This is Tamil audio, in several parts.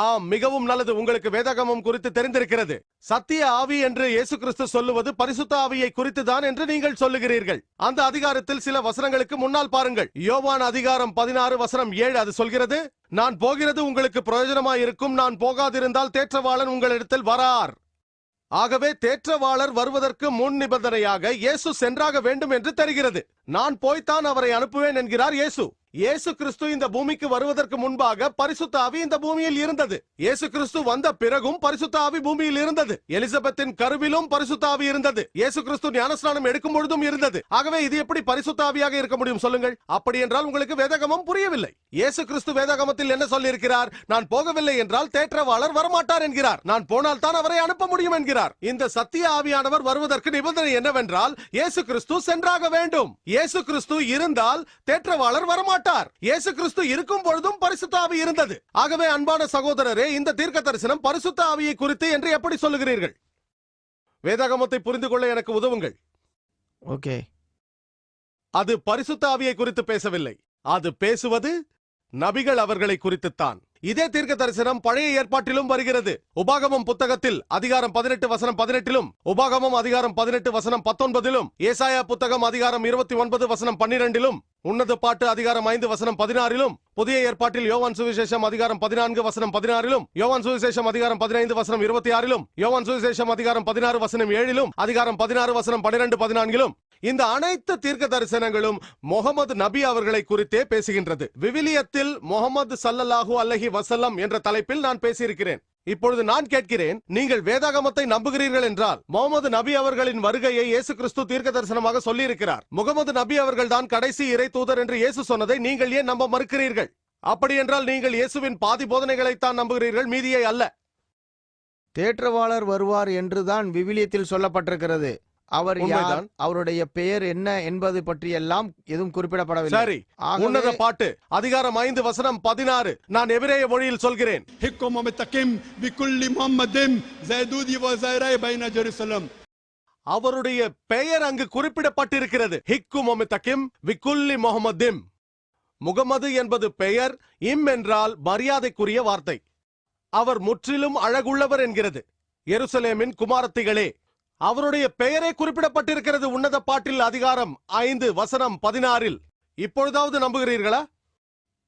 ஆம் மிகவும் நல்லது. உங்களுக்கு வேதாகமம் குறித்து தெரிந்திருக்கிறது. சத்திய ஆவி என்று இயேசு கிறிஸ்து சொல்லுவது பரிசுத்த ஆவியை குறித்து தான் என்று நீங்கள் சொல்லுகிறீர்கள். அந்த அதிகாரத்தில் சில வசனங்களுக்கு முன்னால் பாருங்கள். யோவான் அதிகாரம் பதினாறு வசனம் ஏழு அது சொல்கிறது நான் போகிறது உங்களுக்கு பிரயோஜனமாயிருக்கும் நான் போகாதிருந்தால் தேற்றவாளன் உங்களிடத்தில் வரார். ஆகவே தேற்றவாளர் வருவதற்கு முன் நிபந்தனையாக இயேசு சென்றாக வேண்டும் என்று தெரிகிறது. நான் போய்த்தான் அவரை அனுப்புவேன் என்கிறார் இயேசு. இயேசு கிறிஸ்து இந்த பூமிக்கு வருவதற்கு முன்பாக பரிசுத்த ஆவி இந்த பூமியில் இருந்தது. இயேசு கிறிஸ்து வந்த பிறகும் பரிசுத்த ஆவி பூமியில் இருந்தது. எலிசபெத்தின் கருவிலும் பரிசுத்த ஆவி இருந்தது. இயேசு கிறிஸ்து ஞானஸ்நானம் எடுக்கும் பொழுதும் இருந்தது. ஆகவே இது எப்படி பரிசுத்த ஆவியாக இருக்க முடியும் சொல்லுங்கள். அப்படி என்றால் உங்களுக்கு வேதகமம் புரியவில்லை. இயேசு கிறிஸ்து வேதகமத்தில் என்ன சொல்லியிருக்கிறார்? நான் போகவில்லை என்றால் தேற்றவாளர் வரமாட்டார் என்கிறார். நான் போனால் தான் அவரை அனுப்ப முடியும் என்கிறார். இந்த சத்திய ஆவியானவர் வருவதற்கு நிபந்தனை என்னவென்றால் இயேசு கிறிஸ்து சென்றாக வேண்டும். இயேசு கிறிஸ்து இருந்தால் தேற்றவாளர் வரமாட்டார். இயேசு கிறிஸ்து இருக்கும் பொழுதும் பரிசுத்த ஆவி இருந்தது. ஆகவே அன்பான சகோதரரே இந்த தீர்க்க தரிசனம் பரிசுத்த ஆவியை குறித்து என்று எப்படி சொல்லுகிறீர்கள்? வேதாகமத்தை புரிந்து கொள்ள எனக்கு உதவுங்கள். ஓகே. அது பரிசுத்த ஆவியை குறித்து பேசவில்லை. அது பேசுவது நபிகள் அவர்களை குறித்துத்தான். இதே தீர்க்க தரிசனம் பழைய ஏற்பாட்டிலும் வருகிறது. உபாகமம் புத்தகத்தில் அதிகாரம் பதினெட்டு வசனம் பதினெட்டிலும் உபாகமம் அதிகாரம் பதினெட்டு வசனம் பத்தொன்பதிலும் ஏசாயா புத்தகம் அதிகாரம் இருபத்தி ஒன்பது வசனம் பன்னிரண்டிலும் உன்னத பாட்டு அதிகாரம் ஐந்து வசனம் பதினாறிலும் புதிய ஏற்பாட்டில் யோவான் சுவிசேஷம் அதிகாரம் பதினான்கு வசனம் பதினாறிலும் யோவான் சுவிசேஷம் அதிகாரம் பதினைந்து வசனம் இருபத்தி ஆறிலும் யோவான் சுவிசேஷம் அதிகாரம் பதினாறு வசனம் ஏழிலும் அதிகாரம் பதினாறு வசனம் பன்னிரண்டு பதினான்கிலும். இந்த அனைத்து தீர்க்க தரிசனங்களும் முகமது நபி அவர்களை குறித்தே பேசுகின்றது. விவிலியத்தில் முகமது சல்லல்லாஹு அல்லஹி வசல்லம் என்ற தலைப்பில் நான் பேசியிருக்கிறேன். இப்பொழுது நான் கேட்கிறேன் நீங்கள் வேதாகமத்தை நம்புகிறீர்கள் என்றால் முகமது நபி அவர்களின் வருகையை இயேசு கிறிஸ்து தீர்க்க தரிசனமாக சொல்லியிருக்கிறார். முகமது நபி அவர்கள் தான் கடைசி இறை தூதர் என்று இயேசு சொன்னதை நீங்கள் ஏன் நம்ப மறுக்கிறீர்கள்? அப்படி என்றால் நீங்கள் இயேசுவின் பாதி போதனைகளைத்தான் நம்புகிறீர்கள் மீதியை அல்ல. தேற்றவாளர் வருவார் என்றுதான் விவிலியத்தில் சொல்லப்பட்டிருக்கிறது. அவர் யார்? அவருடைய பெயர் என்ன என்பது பற்றி எல்லாம் எதுவும் குறிப்பிடப்படவில்லை. சரி உன்னத பாட்டு அதிகாரம் ஐந்து வசனம் பதினாறு. நான் எபிரேய மொழியில் சொல்கிறேன். அவருடைய பெயர் அங்கு குறிப்பிடப்பட்டிருக்கிறது. ஹிக்கு அமிதக்கிம் விக்குல்லி முகமதிம் முகமது என்பது பெயர் இம் என்றால் மரியாதைக்குரிய வார்த்தை. அவர் முற்றிலும் அழகுள்ளவர் என்கிறது. எருசலேமின் குமாரத்திகளே அவருடைய பெயரே குறிப்பிடப்பட்டிருக்கிறது. உன்னத பாட்டில் அதிகாரம் ஐந்து வசனம் பதினாறில். இப்பொழுதாவது நம்புகிறீர்களா?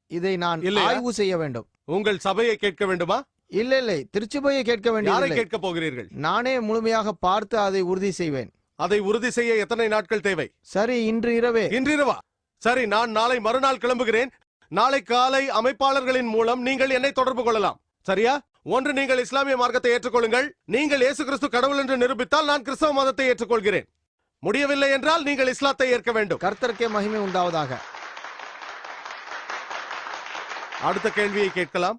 இதை நான்? ஆய்வு செய்ய வேண்டும். உங்கள் சபையை கேட்க வேண்டுமா? இல்ல இல்லை. திருச்சிபையை கேட்க யாரை வேண்டியதில்லை கேட்க போகிறீர்கள்? நானே முழுமையாக பார்த்து அதை உறுதி செய்வேன். அதை உறுதி செய்ய எத்தனை நாட்கள் தேவை? சரி இன்று இரவே. இன்றிரவா சரி நான் நாளை மறுநாள் கிளம்புகிறேன். நாளை காலை அமைப்பாளர்களின் மூலம் நீங்கள் என்னை தொடர்பு கொள்ளலாம். சரியா? ஒன்று நீங்கள் இஸ்லாமிய மார்க்கத்தை ஏற்றுக்கொள்ளுங்கள். நீங்கள் இயேசு கிறிஸ்து கடவுள் என்று நிரூபித்தால் நான் கிறிஸ்தவ மதத்தை ஏற்றுக்கொள்கிறேன். முடியவில்லை என்றால் நீங்கள் இஸ்லாத்தை ஏற்க வேண்டும். கர்த்தருக்கே மகிமை உண்டாவதாக. அடுத்த கேள்வியை கேட்கலாம்.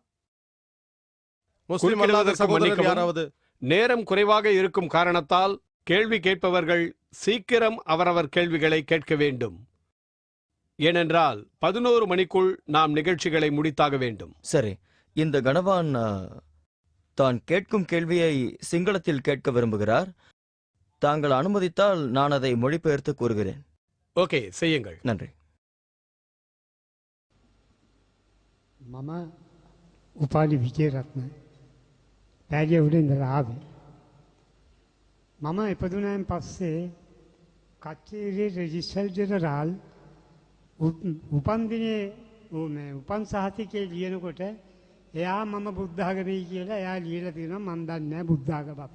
முஸ்லிம் அல்லாத சகோதரர். யாராவது? நேரம் குறைவாக இருக்கும் காரணத்தால் கேள்வி கேட்பவர்கள் சீக்கிரம் அவரவர் கேள்விகளை கேட்க வேண்டும். ஏனென்றால் பதினோரு மணிக்குள் நாம் நிகழ்ச்சிகளை முடித்தாக வேண்டும். சரி இந்த கணவான் தான் கேட்கும் கேள்வியை சிங்களத்தில் கேட்க விரும்புகிறார் தாங்கள் அனுமதித்தால் நான் அதை மொழிபெயர்த்து கூறுகிறேன் ஓகே செய்யுங்கள் நன்றி මම උපාලි විජේරත්න පැරියවුඩ ඉඳලා ආවේ. මම ඉපදුනයින් පස්සේ කච්චේරේ රෙජිස්ටර් ජෙනරාල් උපන්දිනේ ඌ මේ උපන් සහතිකේ ලියනකොට එයා මම බුද්ධාගමයි කියලා එයා ලියලා තියෙනවා මන් දන්නේ නැහැ බුද්ධාගමක්.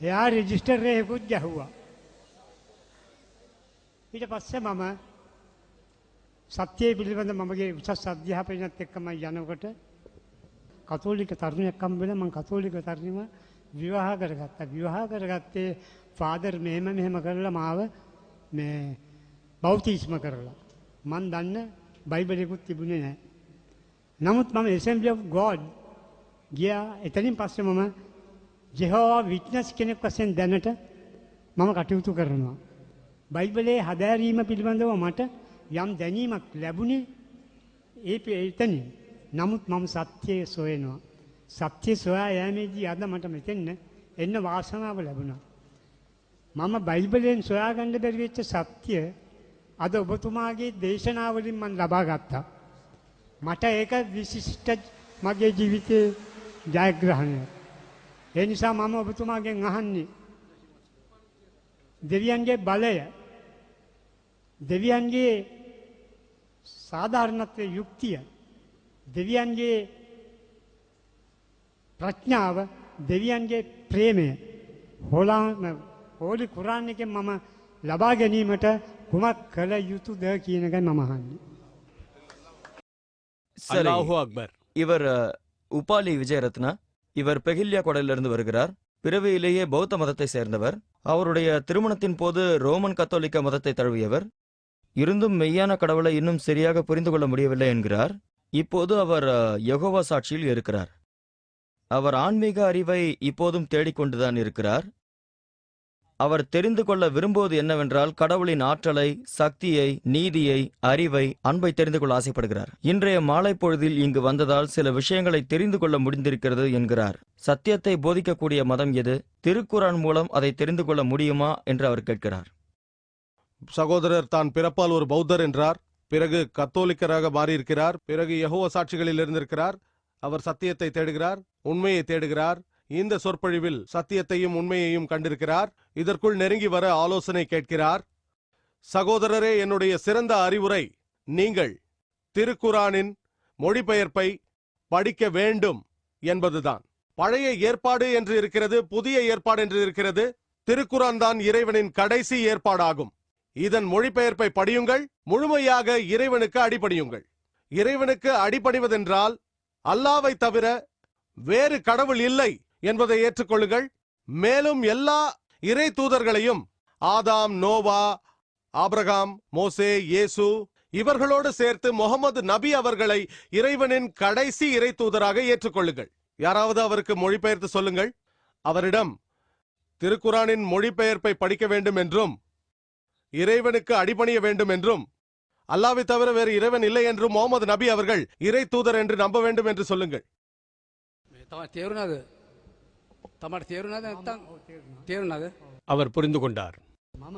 එයා රෙජිස්ටර් එකකුත් ගැහුවා. ඊට පස්සේ මම සත්‍යය පිළිබඳ මගේ උසස් අධ්‍යාපනයත් එක්කම යනකොට කතෝලික තරුණයක් කම්බෙන මං කතෝලික තරුණිම විවාහ කරගත්තා. විවාහ කරගත්තේ ෆාදර් මෙහෙම මෙහෙම කරලා මාව මේ බෞතිස්ම කරලා. මන් දන්න බයිබලෙකුත් තිබුණේ නැහැ. නමුත් මම Assembly of God ගියා එතනින් පස්සේ මම ජෙහෝවා විට්නස් කෙනෙක් වශයෙන් දැනට මම කටයුතු කරනවා. බයිබලයේ හදෑරීම පිළිබඳව මට යම් දැනීමක් ලැබුණේ ඒ පෙ- එතනින්. නමුත් මම සත්‍යය සොයනවා. සත්‍යය සොයා යෑමේදී අද මට මෙතෙන්න එන්න වාසනාව ලැබුණා. මම බයිබලයෙන් සොයාගන්න බැරි වෙච්ච සත්‍ය අද ඔබතුමාගේ දේශනාවලින් මම ලබා ගත්තා. මට ඒක විශිෂ්ට මගේ ජීවිතයේ ජයග්‍රහණය. ඒ නිසා මම ඔබතුමාගෙන් අහන්නේ. දෙවියන්ගේ බලය දෙවියන්ගේ සාධාරණත්වය යුක්තිය දෙවියන්ගේ ප්‍රඥාව දෙවියන්ගේ ප්‍රේමය හොලාම හෝලි කුරාන් එකෙන් මම ලබා ගැනීමට කුමක් කළ යුතුද කියනකයි මම අහන්නේ. சரி. அல்லாஹு அக்பர். இவர் அஹ், உபாலி விஜயரத்னா இவர் பெகில்யா கொடையிலிருந்து வருகிறார். பிறவியிலேயே பௌத்த மதத்தை சேர்ந்தவர். அவருடைய திருமணத்தின் போது ரோமன் கத்தோலிக்க மதத்தை தழுவியவர். இருந்தும் மெய்யான கடவுளை இன்னும் சரியாக புரிந்து கொள்ள முடியவில்லை என்கிறார். இப்போது அவர் அஹ், யெகோவா சாட்சியில் இருக்கிறார். அவர் ஆன்மீக அறிவை இப்போதும் தேடிக்கொண்டுதான் இருக்கிறார். அவர் தெரிந்து கொள்ள விரும்புவது என்னவென்றால் கடவுளின் ஆற்றலை சக்தியை நீதியை அறிவை அன்பை தெரிந்து கொள்ள ஆசைப்படுகிறார். இன்றைய மாலை பொழுதில் இங்கு வந்ததால் சில விஷயங்களை தெரிந்து கொள்ள முடிந்திருக்கிறது என்கிறார். சத்தியத்தை போதிக்கக்கூடிய மதம் எது? திருக்குறான் மூலம் அதை தெரிந்து கொள்ள முடியுமா என்று அவர் கேட்கிறார். சகோதரர் தான் பிறப்பால் ஒரு பௌத்தர் என்றார். பிறகு கத்தோலிக்கராக மாறியிருக்கிறார். பிறகு யகோவ சாட்சிகளில் இருந்திருக்கிறார். அவர் சத்தியத்தை தேடுகிறார் உண்மையை தேடுகிறார். இந்த சொற்பொழிவில் சத்தியத்தையும் உண்மையையும் கண்டிருக்கிறார். இதற்குள் நெருங்கி வர ஆலோசனை கேட்கிறார். சகோதரரே என்னுடைய சிறந்த அறிவுரை நீங்கள் திருக்குரானின் மொழிபெயர்ப்பை படிக்க வேண்டும் என்பதுதான். பழைய ஏற்பாடு என்று இருக்கிறது புதிய ஏற்பாடு என்று இருக்கிறது திருக்குரான் தான் இறைவனின் கடைசி ஏற்பாடாகும். இதன் மொழிபெயர்ப்பை படியுங்கள் முழுமையாக இறைவனுக்கு அடிபணியுங்கள். இறைவனுக்கு அடிபணிவதென்றால் அல்லாவை தவிர வேறு கடவுள் இல்லை. என்பதை ஏற்றுக்கொள்ளுங்கள். மேலும் எல்லா இறை தூதர்களையும் ஆதாம் நோவா ஆப்ரகாம் மோசே இயேசு இவர்களோடு சேர்த்து முகமது நபி அவர்களை இறைவனின் கடைசி இறை தூதராக ஏற்றுக்கொள்ளுங்கள். யாராவது அவருக்கு மொழிபெயர்த்து சொல்லுங்கள். அவரிடம் திருக்குரானின் மொழிபெயர்ப்பை படிக்க வேண்டும் என்றும் இறைவனுக்கு அடிபணிய வேண்டும் என்றும் அல்லாவை தவிர வேறு இறைவன் இல்லை என்றும் முகமது நபி அவர்கள் இறை தூதர் என்று நம்ப வேண்டும் என்று சொல்லுங்கள். තමට තේරුණාද නැත්තම් තේරුණාද அவர் புரிந்து கொண்டார் මම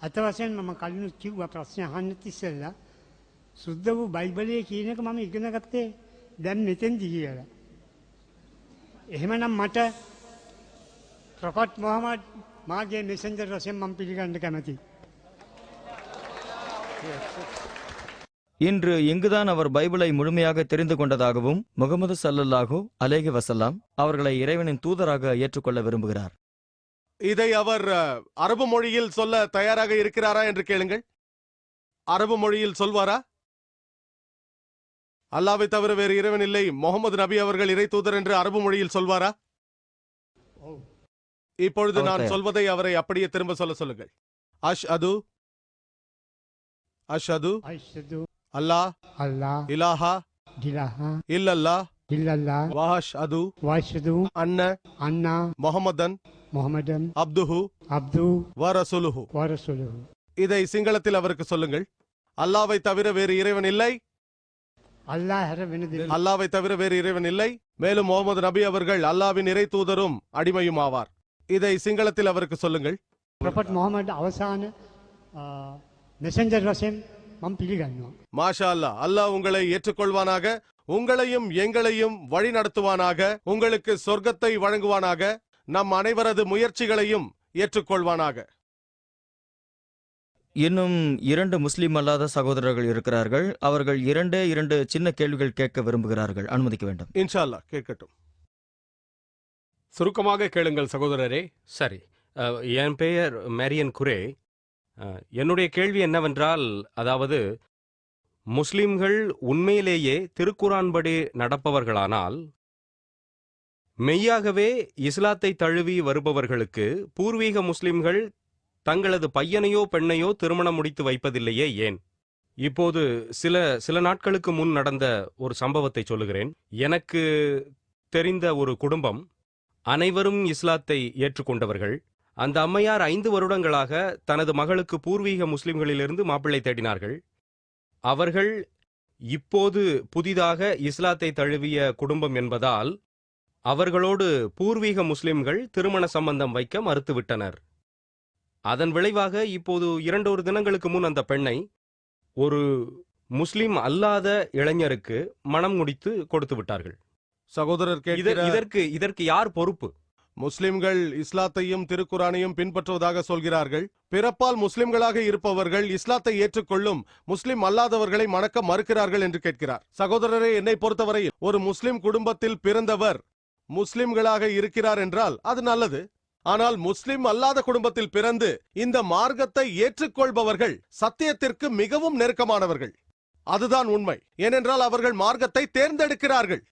අත වශයෙන් මම කලින් කිව්ව ප්‍රශ්න අහන්න තිස්සෙල්ලා සුද්ධ වූ බයිබලයේ කියන එක මම ඉගෙන ගත්තේ දැන් මෙතෙන්දි කියලා. එහෙමනම් මට ප්‍රොෆට් මොහමඩ් මාගේ මෙසෙන්ජර් වශයෙන් මම පිළිගන්න කැමතියි. இன்று இங்குதான் அவர் பைபிளை முழுமையாக தெரிந்து கொண்டதாகவும் முகமது சல்லல்லாஹு அலேஹி வசல்லாம் அவர்களை இறைவனின் தூதராக ஏற்றுக்கொள்ள விரும்புகிறார். இதை அவர் அரபு மொழியில் சொல்ல தயாராக இருக்கிறாரா என்று கேளுங்கள். அரபு மொழியில் சொல்வாரா? அல்லாவை தவிர வேறு இறைவன் இல்லை. முகமது நபி அவர்கள் இறை தூதர் என்று அரபு மொழியில் சொல்வாரா. இப்பொழுது நான். சொல்வதை அவரை அப்படியே திரும்ப சொல்ல சொல்லுங்கள். அஷ் அது அஷ் அது அல்லாஹ் அல்லாஹ் இலாஹா இலாஹா இல்லல்லா இல்லல்லா வாஷ் அது வாஷது அண்ண அண்ணா முகமதன் முகமதன் அப்துஹு அப்து வரசுலுஹு. வரசுலுஹு. இதை சிங்களத்தில் அவருக்கு சொல்லுங்கள். அல்லாவை தவிர வேறு இறைவன் இல்லை? அல்லாவை தவிர வேறு இறைவன் இல்லை? மேலும் முகமது நபி அவர்கள் அல்லாவின் இறை தூதரும் அடிமையும் ஆவார் இதை சிங்களத்தில் அவருக்கு சொல்லுங்கள். முகமது அவசான மெசஞ்சர் வசம் மாஷா அல்லாஹ் அல்லாஹ் உங்களை ஏற்றுக்கொள்வானாக உங்களையும் எங்களையும் வழி நடத்துவானாக உங்களுக்கு சொர்க்கத்தை வழங்குவானாக நம் அனைவரது முயற்சிகளையும் ஏற்றுக்கொள்வானாக இன்னும் இரண்டு முஸ்லிம் அல்லாத சகோதரர்கள் இருக்கிறார்கள். அவர்கள் இரண்டே இரண்டு சின்ன கேள்விகள் கேட்க விரும்புகிறார்கள். அனுமதிக்க வேண்டும். இன்ஷா அல்லாஹ் கேட்கட்டும் சுருக்கமாக கேளுங்கள் சகோதரரே. சரி என் பெயர் மேரியன் குரே. என்னுடைய கேள்வி என்னவென்றால் அதாவது முஸ்லிம்கள் உண்மையிலேயே திருக்குரான்படி நடப்பவர்களானால் மெய்யாகவே இஸ்லாத்தை தழுவி வருபவர்களுக்கு பூர்வீக முஸ்லிம்கள் தங்களது பையனையோ பெண்ணையோ திருமணம் முடித்து வைப்பதில்லையே ஏன்? இப்போது சில சில நாட்களுக்கு முன் நடந்த ஒரு சம்பவத்தை சொல்லுகிறேன். எனக்கு தெரிந்த ஒரு குடும்பம் அனைவரும் இஸ்லாத்தை ஏற்றுக்கொண்டவர்கள். அந்த அம்மையார் ஐந்து வருடங்களாக தனது மகளுக்கு பூர்வீக முஸ்லிம்களிலிருந்து மாப்பிள்ளை தேடினார்கள். அவர்கள் இப்போது புதிதாக இஸ்லாத்தை தழுவிய குடும்பம் என்பதால் அவர்களோடு பூர்வீக முஸ்லிம்கள் திருமண சம்பந்தம் வைக்க மறுத்துவிட்டனர். அதன் விளைவாக இப்போது இரண்டொரு தினங்களுக்கு முன் அந்த பெண்ணை ஒரு முஸ்லிம் அல்லாத இளைஞருக்கு மனம் முடித்து கொடுத்து விட்டார்கள். சகோதரர் இதற்கு இதற்கு யார் பொறுப்பு? முஸ்லிம்கள் இஸ்லாத்தையும் திருக்குரானையும் பின்பற்றுவதாக சொல்கிறார்கள். பிறப்பால் முஸ்லிம்களாக இருப்பவர்கள் இஸ்லாத்தை ஏற்றுக்கொள்ளும் முஸ்லிம் அல்லாதவர்களை மணக்க மறுக்கிறார்கள் என்று கேட்கிறார். சகோதரரே என்னை பொறுத்தவரை ஒரு முஸ்லிம் குடும்பத்தில் பிறந்தவர் முஸ்லிம்களாக இருக்கிறார் என்றால் அது நல்லது. ஆனால் முஸ்லிம் அல்லாத குடும்பத்தில் பிறந்து இந்த மார்க்கத்தை ஏற்றுக்கொள்பவர்கள் சத்தியத்திற்கு மிகவும் நெருக்கமானவர்கள். அதுதான் உண்மை. ஏனென்றால் அவர்கள் மார்க்கத்தை தேர்ந்தெடுக்கிறார்கள்.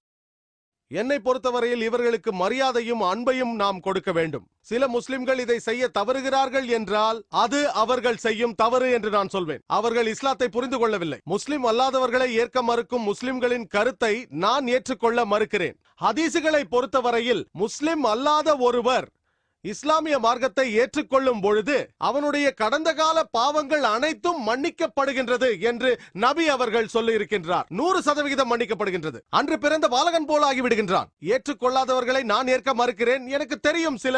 என்னை பொறுத்தவரையில் இவர்களுக்கு மரியாதையும் அன்பையும் நாம் கொடுக்க வேண்டும். சில முஸ்லிம்கள் இதை செய்ய தவறுகிறார்கள் என்றால் அது அவர்கள் செய்யும் தவறு என்று நான் சொல்வேன். அவர்கள் இஸ்லாத்தை புரிந்து கொள்ளவில்லை. முஸ்லிம் அல்லாதவர்களை ஏற்க மறுக்கும் முஸ்லிம்களின் கருத்தை நான் ஏற்றுக்கொள்ள மறுக்கிறேன். ஹதீசுகளை பொறுத்தவரையில் முஸ்லிம் அல்லாத ஒருவர் இஸ்லாமிய மார்க்கத்தை ஏற்றுக்கொள்ளும் பொழுது அவனுடைய கடந்த கால பாவங்கள் அனைத்தும் மன்னிக்கப்படுகின்றது என்று நபி அவர்கள் சொல்லி இருக்கின்றார் நூறு சதவிகிதம் மன்னிக்கப்படுகின்றது. அன்று பிறந்த பாலகன் போல ஆகிவிடுகின்றான். ஏற்றுக்கொள்ளாதவர்களை நான் ஏற்க மறுக்கிறேன். எனக்கு தெரியும் சில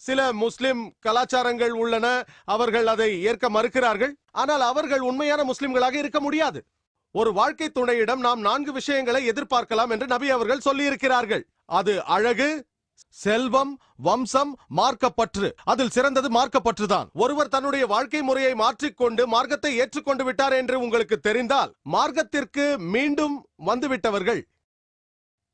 சில முஸ்லிம் கலாச்சாரங்கள் உள்ளன. அவர்கள் அதை ஏற்க மறுக்கிறார்கள். ஆனால் அவர்கள் உண்மையான முஸ்லிம்களாக இருக்க முடியாது. ஒரு வாழ்க்கை துணையிடம் நாம் நான்கு விஷயங்களை எதிர்பார்க்கலாம் என்று நபி அவர்கள் சொல்லியிருக்கிறார்கள். அது அழகு செல்வம் வம்சம் மார்க்கப்பற்று. அதில் சிறந்தது மார்க்கப்பற்றுதான். ஒருவர் தன்னுடைய வாழ்க்கை முறையை மாற்றிக்கொண்டு மார்க்கத்தை ஏற்றுக்கொண்டு விட்டார் என்று உங்களுக்கு தெரிந்தால் மார்க்கத்திற்கு மீண்டும் வந்துவிட்டவர்கள்.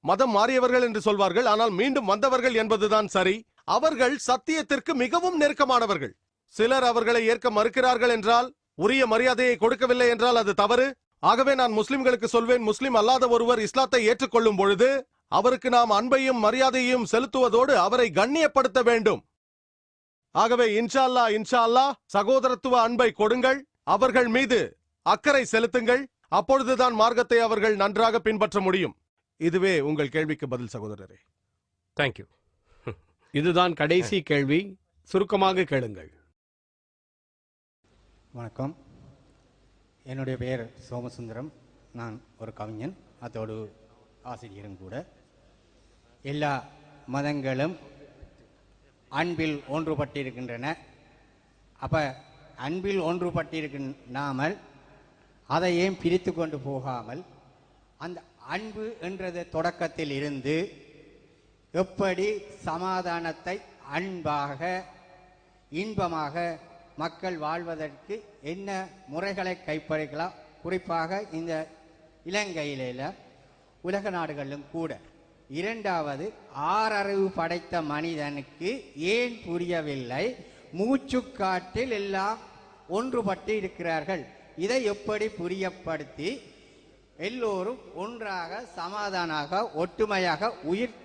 மதம் மாறியவர்கள் என்று சொல்வார்கள் ஆனால் மீண்டும் வந்தவர்கள் என்பதுதான் சரி. அவர்கள் சத்தியத்திற்கு மிகவும் நெருக்கமானவர்கள். சிலர் அவர்களை ஏற்க மறுக்கிறார்கள் என்றால் உரிய மரியாதையை கொடுக்கவில்லை என்றால் அது தவறு. ஆகவே நான் முஸ்லிம்களுக்கு சொல்வேன் முஸ்லிம் அல்லாத ஒருவர் இஸ்லாத்தை ஏற்றுக்கொள்ளும் பொழுது அவருக்கு நாம் அன்பையும் மரியாதையும் செலுத்துவதோடு அவரை கண்ணியப்படுத்த வேண்டும். ஆகவே இன்ஷா அல்லாஹ் இன்ஷா அல்லாஹ் சகோதரத்துவ அன்பை கொடுங்கள். அவர்கள் மீது அக்கறை செலுத்துங்கள். அப்பொழுதுதான் மார்க்கத்தை அவர்கள் நன்றாக பின்பற்ற முடியும். இதுவே உங்கள் கேள்விக்கு பதில் சகோதரரே. தேங்க்யூ இதுதான் கடைசி கேள்வி. சுருக்கமாக கேளுங்கள். வணக்கம். என்னுடைய பெயர் சோமசுந்தரம். நான் ஒரு கவிஞன். அதோடு ஆசிரியரும் கூட. எல்லா மதங்களும் அன்பில் ஒன்றுபட்டிருக்கின்றன. அப்போ அன்பில் ஒன்றுபட்டிருக்கின்றாமல் அதை ஏன் பிரித்து கொண்டு போகாமல் அந்த அன்பு என்றது தொடக்கத்தில் இருந்து எப்படி சமாதானத்தை அன்பாக இன்பமாக மக்கள் வாழ்வதற்கு என்ன முறைகளை கைப்பறிக்கலாம் குறிப்பாக இந்த இலங்கையில உலக நாடுகளிலும் கூட. இரண்டாவது ஆறறிவு படைத்த மனிதனுக்கு ஏன் புரியவில்லை? மூச்சுக்காட்டில் எல்லாம் ஒன்றுபட்டு இருக்கிறார்கள். இதை எப்படி புரியப்படுத்தி? எல்லோரும் ஒன்றாக சமாதானாக ஒற்றுமையாக உயிர்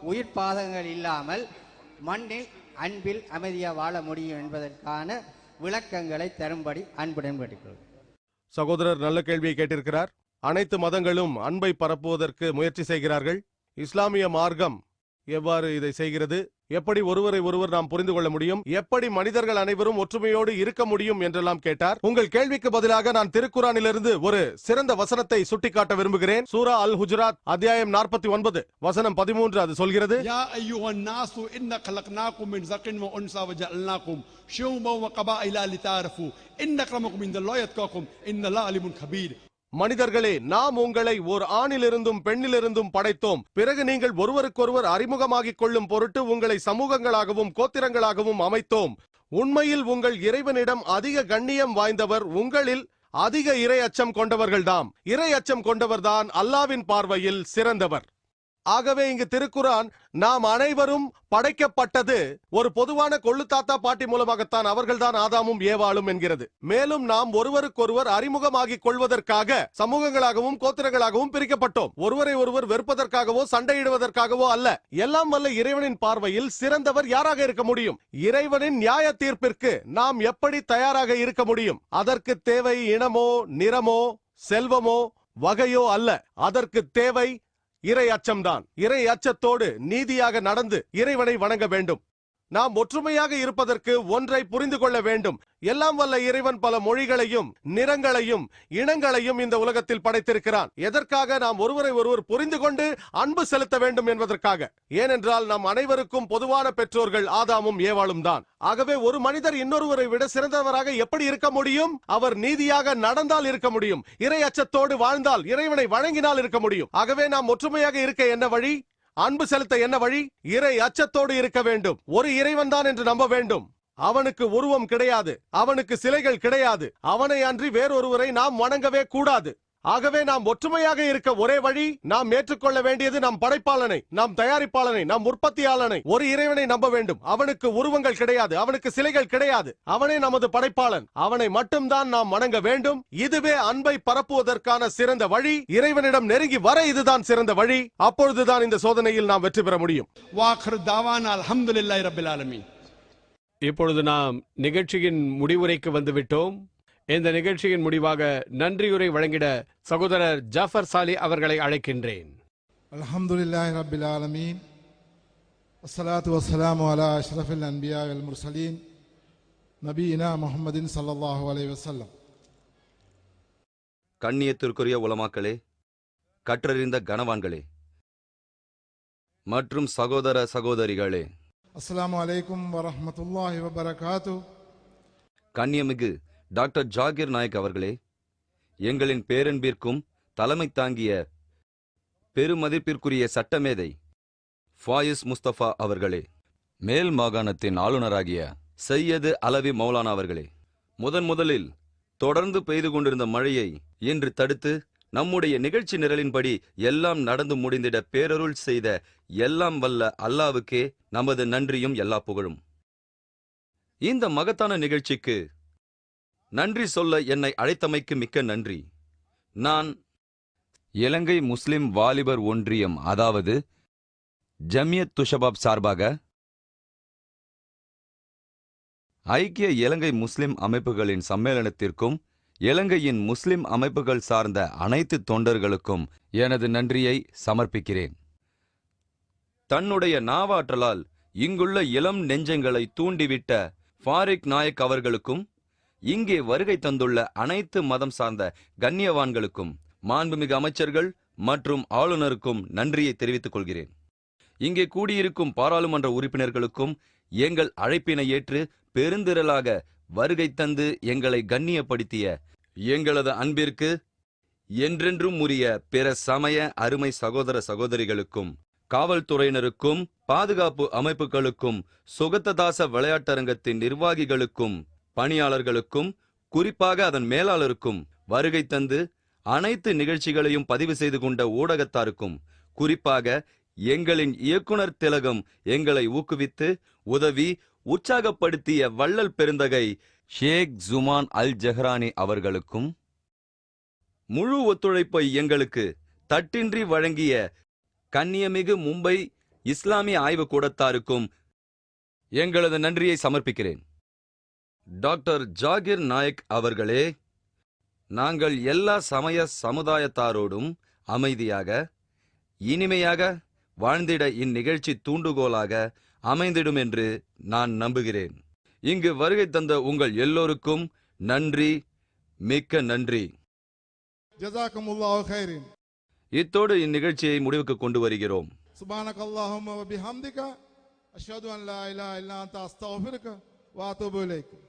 உயிர் பாதங்கள் இல்லாமல் மண்ணில் அன்பில் அமைதியாக வாழ முடியும் என்பதற்கான விளக்கங்களை தரும்படி அன்புடன் கேட்டுக்கொள்கிறேன் சகோதரர் நல்ல கேள்வியை கேட்டிருக்கிறார். அனைத்து மதங்களும் அன்பை பரப்புவதற்கு முயற்சி செய்கிறார்கள். இஸ்லாமிய மார்க்கம் எவ்வாறு இதை செய்கிறது? எப்படி ஒருவரை ஒருவர் நாம் புரிந்து கொள்ள முடியும்? எப்படி மனிதர்கள் அனைவரும் ஒற்றுமையோடு இருக்க முடியும் என்றெல்லாம் கேட்டார். உங்கள் கேள்விக்கு பதிலாக நான் திருக்குறானிலிருந்து ஒரு சிறந்த வசனத்தை சுட்டிக்காட்ட விரும்புகிறேன். சூரா அல் ஹுஜராத் அத்தியாயம் நாற்பத்தி ஒன்பது வசனம் பதிமூன்று அது சொல்கிறது. மனிதர்களே நாம் உங்களை ஓர் ஆணிலிருந்தும் பெண்ணிலிருந்தும் படைத்தோம். பிறகு நீங்கள் ஒருவருக்கொருவர் அறிமுகமாகிக் கொள்ளும் பொருட்டு உங்களை சமூகங்களாகவும் கோத்திரங்களாகவும் அமைத்தோம். உண்மையில் உங்கள் இறைவனிடம் அதிக கண்ணியம் வாய்ந்தவர் உங்களில் அதிக இறை அச்சம் கொண்டவர்கள்தாம். இறை அச்சம் கொண்டவர்தான் அல்லாவின் பார்வையில் சிறந்தவர். ஆகவே இங்கு திருக்குரான் நாம் அனைவரும் படைக்கப்பட்டது ஒரு பொதுவான கொள்ளு தாத்தா பாட்டி மூலமாகத்தான் அவர்கள்தான் ஆதாமும் ஏவாளும் என்கிறது. மேலும் நாம் ஒருவருக்கொருவர் அறிமுகமாகிக் கொள்வதற்காக சமூகங்களாகவும் கோத்திரங்களாகவும் பிரிக்கப்பட்டோம். ஒருவரை ஒருவர் வெறுப்பதற்காகவோ சண்டையிடுவதற்காகவோ அல்ல. எல்லாம் வல்ல இறைவனின் பார்வையில் சிறந்தவர் யாராக இருக்க முடியும்? இறைவனின் நியாய தீர்ப்பிற்கு நாம் எப்படி தயாராக இருக்க முடியும்? அதற்கு தேவை இனமோ நிறமோ செல்வமோ வகையோ அல்ல. அதற்கு தேவை இறை அச்சம்தான். இறை அச்சத்தோடு நீதியாக நடந்து இறைவனை வணங்க வேண்டும். நாம் ஒற்றுமையாக இருப்பதற்கு ஒன்றை புரிந்து கொள்ள வேண்டும். எல்லாம் வல்ல இறைவன் பல மொழிகளையும் நிறங்களையும் இனங்களையும் இந்த உலகத்தில் படைத்திருக்கிறான். எதற்காக நாம் ஒருவரை ஒருவர் புரிந்து கொண்டு அன்பு செலுத்த வேண்டும் என்பதற்காக? ஏனென்றால் நம் அனைவருக்கும் பொதுவான பெற்றோர்கள் ஆதாமும் ஏவாளும் தான். ஆகவே ஒரு மனிதர் இன்னொருவரை விட சிறந்தவராக எப்படி இருக்க முடியும்? அவர் நீதியாக நடந்தால் இருக்க முடியும். இறை அச்சத்தோடு வாழ்ந்தால் இறைவனை வழங்கினால் இருக்க முடியும். ஆகவே நாம் ஒற்றுமையாக இருக்க என்ன வழி? அன்பு செலுத்த என்ன வழி? இறை அச்சத்தோடு இருக்க வேண்டும். ஒரு இறைவன் தான் என்று நம்ப வேண்டும். அவனுக்கு உருவம் கிடையாது. அவனுக்கு சிலைகள் கிடையாது. அவனை அன்றி வேறொருவரை நாம் வணங்கவே கூடாது. ஆகவே நாம் ஒற்றுமையாக இருக்க ஒரே வழி நாம் ஏற்றுக்கொள்ள வேண்டியது நாம் படைப்பாளனை நாம் தயாரிப்பாளனை நாம் உற்பத்தியாளனை. ஒரு இறைவனை நம்ப வேண்டும். அவனுக்கு உருவங்கள் கிடையாது. அவனுக்கு சிலைகள் கிடையாது. அவனே நமது படைப்பாளன். அவனை மட்டும்தான் நாம் வணங்க வேண்டும். இதுவே அன்பை பரப்புவதற்கான சிறந்த வழி. இறைவனிடம் நெருங்கி வர இதுதான் சிறந்த வழி. அப்பொழுதுதான் இந்த சோதனையில் நாம் வெற்றி பெற முடியும். இப்பொழுது நாம் நிகழ்ச்சியின் முடிவுரைக்கு வந்துவிட்டோம். இந்த நிகழ்ச்சியின் முடிவாக நன்றியுரை வழங்கிட சகோதரர் ஜாஃபர் சாலி அவர்களை அழைக்கின்றேன். அலமதுல்லாஹ் ரபில் ஆலமீன். வசலாத்து வசலாம் அலா அஷ்ரஃபில் அன்பியா அல் முர்சலீன். நபீனா முகமதின் சல்லாஹூ அலை வசல்லம் கண்ணியத்திற்குரிய உலமாக்களே கற்றறிந்த கனவான்களே மற்றும் சகோதர சகோதரிகளே. அஸ்லாம் வலைக்கும் வரமத்துல்லாஹி வபரகாத்து. கண்ணியமிகு டாக்டர் ஜாகிர் நாயக் அவர்களே எங்களின் பேரன்பிற்கும் தலைமை தாங்கிய பெருமதிப்பிற்குரிய சட்டமேதை ஃபாயிஸ் முஸ்தபா அவர்களே மேல் மாகாணத்தின் ஆளுநராகிய சையது அலவி மௌலானா அவர்களே முதன் முதலில் தொடர்ந்து பெய்து கொண்டிருந்த மழையை இன்று தடுத்து நம்முடைய நிகழ்ச்சி நிரலின்படி எல்லாம் நடந்து முடிந்திட பேரருள் செய்த எல்லாம் வல்ல அல்லாவுக்கே நமது நன்றியும் எல்லா புகழும். இந்த மகத்தான நிகழ்ச்சிக்கு நன்றி சொல்ல என்னை அழைத்தமைக்கு மிக்க நன்றி. நான் இலங்கை முஸ்லிம் வாலிபர் ஒன்றியம் அதாவது ஜமியத் துஷபாப் சார்பாக ஐக்கிய இலங்கை முஸ்லிம் அமைப்புகளின் சம்மேளனத்திற்கும் இலங்கையின் முஸ்லிம் அமைப்புகள் சார்ந்த அனைத்து தொண்டர்களுக்கும் எனது நன்றியை சமர்ப்பிக்கிறேன். தன்னுடைய நாவாற்றலால் இங்குள்ள இளம் நெஞ்சங்களை தூண்டிவிட்ட ஃபாரிக் நாயக் அவர்களுக்கும் இங்கே வருகை தந்துள்ள அனைத்து மதம் சார்ந்த கண்ணியவான்களுக்கும் மாண்புமிகு அமைச்சர்கள் மற்றும் ஆளுநருக்கும் நன்றியை தெரிவித்துக் கொள்கிறேன். இங்கே கூடியிருக்கும் பாராளுமன்ற உறுப்பினர்களுக்கும் எங்கள் அழைப்பினை ஏற்று பெருந்திரளாக வருகை தந்து எங்களை கண்ணியப்படுத்திய எங்களது அன்பிற்கு என்றென்றும் உரிய பிற சமய அருமை சகோதர சகோதரிகளுக்கும் காவல்துறையினருக்கும் பாதுகாப்பு அமைப்புகளுக்கும் சுகத்ததாச விளையாட்டரங்கத்தின் நிர்வாகிகளுக்கும் பணியாளர்களுக்கும் குறிப்பாக அதன் மேலாளருக்கும் வருகை தந்து அனைத்து நிகழ்ச்சிகளையும் பதிவு செய்து கொண்ட ஊடகத்தாருக்கும் குறிப்பாக எங்களின் இயக்குனர் திலகம் எங்களை ஊக்குவித்து உதவி உற்சாகப்படுத்திய வள்ளல் பெருந்தகை ஷேக் ஜுமான் அல் ஜஹ்ரானி அவர்களுக்கும் முழு ஒத்துழைப்பை எங்களுக்கு தட்டின்றி வழங்கிய கண்ணியமிகு மும்பை இஸ்லாமிய ஆய்வு கூடத்தாருக்கும் எங்களது நன்றியை சமர்ப்பிக்கிறேன். டாக்டர் ஜாகிர் நாயக் அவர்களே நாங்கள் எல்லா சமய சமுதாயத்தாரோடும் அமைதியாக இனிமையாக வாழ்ந்திட இந்நிகழ்ச்சி தூண்டுகோலாக அமைந்திடும் என்று நான் நம்புகிறேன். இங்கு வருகை தந்த உங்கள் எல்லோருக்கும் நன்றி மிக்க நன்றி. இத்தோடு இந்நிகழ்ச்சியை முடிவுக்கு கொண்டு வருகிறோம். சுபானக் அல்லாஹும் அஷ்ஹது அன் லா இலாஹா இல்லா அஸ்தக்ஃபிருக வ அத்தூபு இலைக்.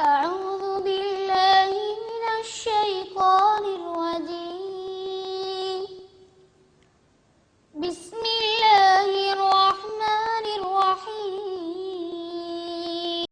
أعوذ بالله من الشيطان